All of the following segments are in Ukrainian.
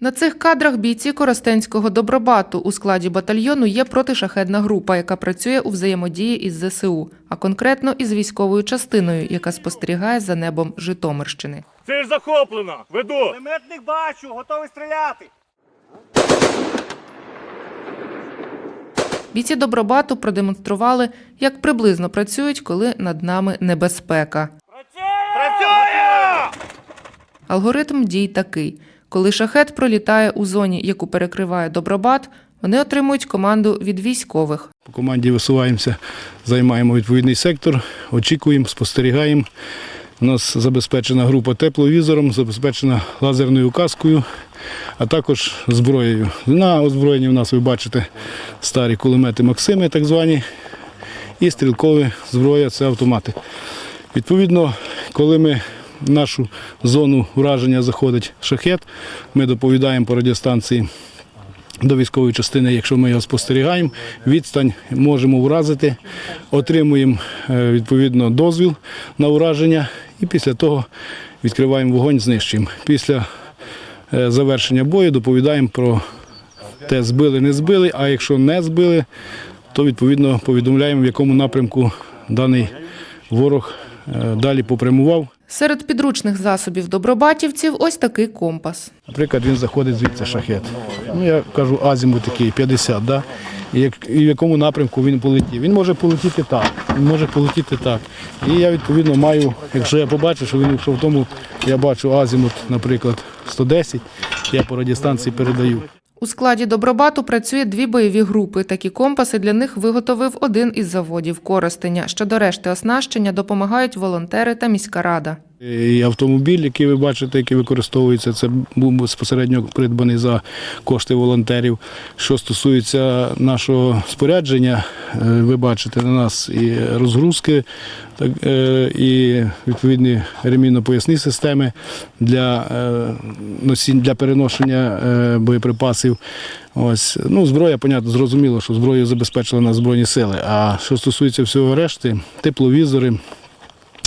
На цих кадрах бійці Коростенського добробату у складі батальйону є протишахедна група, яка працює у взаємодії із ЗСУ, а конкретно із військовою частиною, яка спостерігає за небом Житомирщини. Це ж захоплено. Веду. Кулеметник бачу, готовий стріляти. Бійці добробату продемонстрували, як приблизно працюють, коли над нами небезпека. Працює! Алгоритм дій такий: коли шахет пролітає у зоні, яку перекриває добробат, вони отримують команду від військових. По команді висуваємося, займаємо відповідний сектор, очікуємо, спостерігаємо. У нас забезпечена група тепловізором, забезпечена лазерною каскою, а також зброєю. На озброєнні в нас ви бачите старі кулемети Максими, так звані, і стрілкові зброя це автомати. Відповідно, коли ми в нашу зону враження заходить шахет, ми доповідаємо по радіостанції до військової частини, якщо ми його спостерігаємо, відстань можемо вразити, отримуємо е, відповідно дозвіл на ураження. І після того відкриваємо вогонь, знищуємо. Після е, завершення бою доповідаємо про те, збили, не збили, а якщо не збили, то відповідно повідомляємо, в якому напрямку даний ворог далі попрямував. Серед підручних засобів добробатівців ось такий компас. Наприклад, він заходить звідси шахет. Ну, я кажу, азімут такий 50, да? і, як, і в якому напрямку він полетів. Він може полетіти так, він може полетіти так. І я відповідно маю, якщо я побачу, що він йшов в тому, я бачу азімут, наприклад, 110, я по радіостанції передаю. У складі добробату працює дві бойові групи. Такі компаси для них виготовив один із заводів Коростеня. Щодо решти оснащення допомагають волонтери та міська рада. І автомобіль, який ви бачите, який використовується, це був безпосередньо придбаний за кошти волонтерів. Що стосується нашого спорядження, е, ви бачите на нас і розгрузки, так, е, і відповідні ремінно-поясні системи для, е, для переношення е, боєприпасів. Ось. Ну, зброя, понятно, зрозуміло, що зброю забезпечили нас Збройні сили. А що стосується всього решти, тепловізори, е,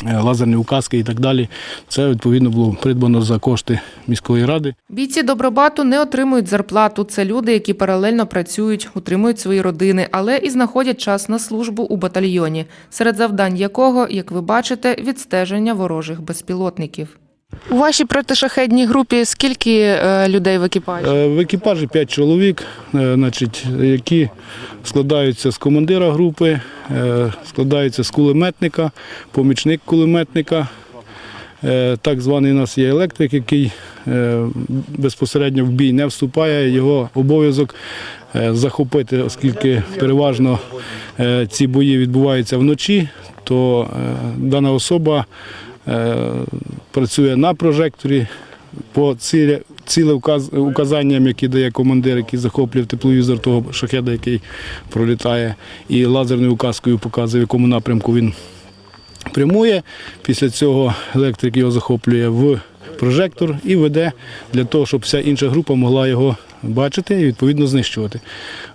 лазерні указки і так далі. Це відповідно було придбано за кошти міської ради. Бійці добробату не отримують зарплату. Це люди, які паралельно працюють, утримують свої родини, але і знаходять час на службу у батальйоні, серед завдань якого, як ви бачите, відстеження ворожих безпілотників. У вашій протишахедній групі скільки е, людей в екіпажі? Е, В екіпажі 5 чоловік, е, значить, які складаються з командира групи, складаються з кулеметника, помічник кулеметника. Так званий у нас є електрик, який безпосередньо в бій не вступає. Його обов'язок захопити, оскільки переважно ці бої відбуваються вночі, то дана особа працює на прожекторі по цілі, ціле указ, указанням, які дає командир, який захоплює тепловізор того шахеда, який пролітає, і лазерною указкою показує, в якому напрямку він прямує. Після цього електрик його захоплює в прожектор і веде для того, щоб вся інша група могла його бачити і відповідно знищувати.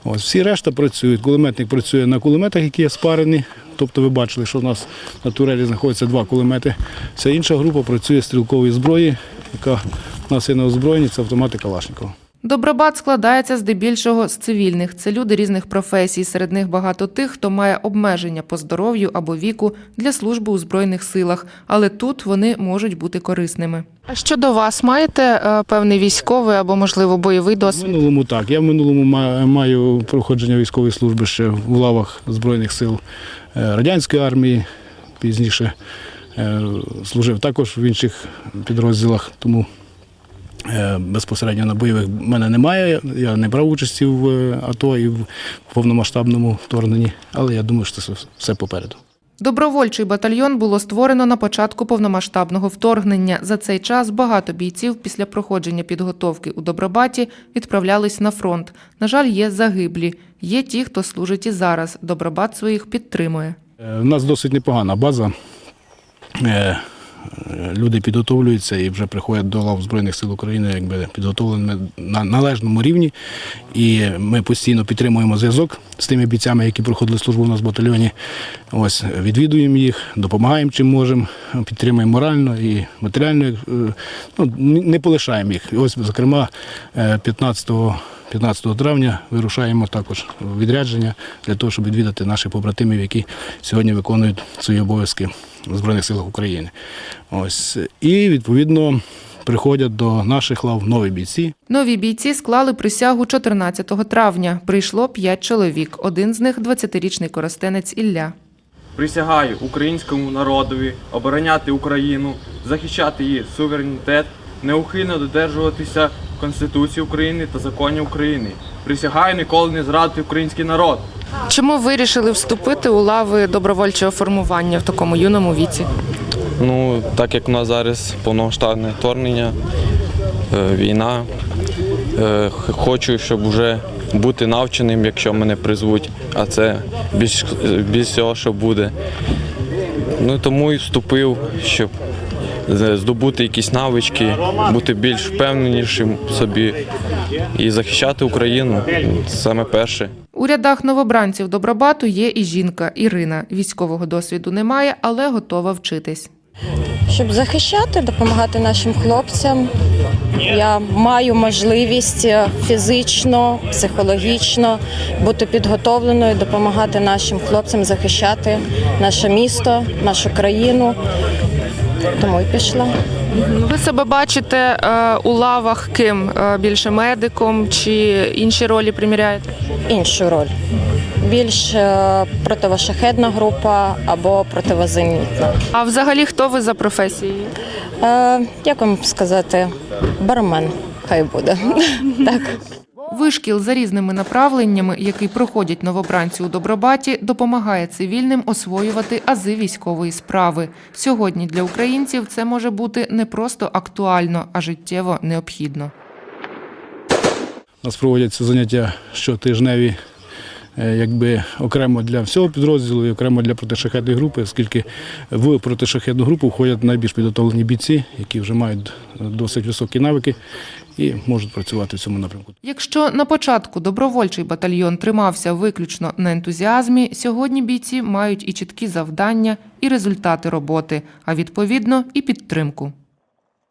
Ось всі решта працюють. Кулеметник працює на кулеметах, які є спарені. Тобто ви бачили, що в нас на турелі знаходяться два кулемети. Вся інша група працює з стрілкової зброї, яка в нас є на озброєнні, це автомати Калашникова. Добробат складається здебільшого з цивільних. Це люди різних професій. Серед них багато тих, хто має обмеження по здоров'ю або віку для служби у збройних силах, але тут вони можуть бути корисними. А щодо вас маєте е, певний військовий або можливо бойовий В минулому так. Я в минулому ма- маю проходження військової служби ще в лавах Збройних сил е, радянської армії. Пізніше е, служив також в інших підрозділах, тому безпосередньо на бойових мене немає. Я не брав участі в е, АТО і в повномасштабному вторгненні, але я думаю, що це все- попереду. Добровольчий батальйон було створено на початку повномасштабного вторгнення. За цей час багато бійців після проходження підготовки у Добробаті відправлялись на фронт. На жаль, є загиблі. Є ті, хто служить і зараз. Добробат своїх підтримує. Е, У нас досить непогана база. Е, е, люди підготовлюються і вже приходять до лав Збройних сил України якби підготовленими на належному рівні. І ми постійно підтримуємо зв'язок з тими бійцями, які проходили службу у нас в батальйоні. Ось відвідуємо їх, допомагаємо чим можемо, підтримуємо морально і матеріально. е, Ну, не полишаємо їх. І ось, зокрема, е, 15 15 травня вирушаємо також в відрядження для того, щоб відвідати наших побратимів, які сьогодні виконують свої обов'язки в Збройних силах України. Ось і відповідно приходять до наших лав нові бійці. Нові бійці склали присягу 14 травня. Прийшло 5 чоловік. Один з них – 20-річний коростенець Ілля. Присягаю українському народові обороняти Україну, захищати її суверенітет, неухильно додержуватися Конституції України та законів України. Присягаю ніколи не зрадити український народ. Чому вирішили вступити у лави добровольчого формування в такому юному віці? Ну, так як у нас зараз повномасштабне вторгнення, е, війна, е, хочу, щоб вже бути навченим, якщо мене призвуть, а це більш, більш всього, що буде. Ну тому і вступив, щоб здобути якісь навички, бути більш впевненішим в собі і захищати Україну саме перше. У рядах новобранців Добробату є і жінка Ірина. Військового досвіду немає, але готова вчитись. Щоб захищати, допомагати нашим хлопцям. Я маю можливість е, фізично, психологічно бути підготовленою, допомагати нашим хлопцям захищати наше місто, нашу країну. Тому і пішла. Ви себе бачите е, у лавах ким? Е, більше медиком чи інші ролі приміряєте? Іншу роль. Більш е, противошахедна група або противозенітна. А взагалі хто ви за професією? Е, як вам сказати, бармен хай буде. так. Вишкіл за різними направленнями, який проходять новобранці у Добробаті, допомагає цивільним освоювати ази військової справи. Сьогодні для українців це може бути не просто актуально, а життєво необхідно. Нас проводяться заняття щотижневі, якби окремо для всього підрозділу і окремо для протишахетної групи, оскільки в протишахетну групу входять найбільш підготовлені бійці, які вже мають досить високі навики і можуть працювати в цьому напрямку. Якщо на початку добровольчий батальйон тримався виключно на ентузіазмі, сьогодні бійці мають і чіткі завдання, і результати роботи, а відповідно і підтримку.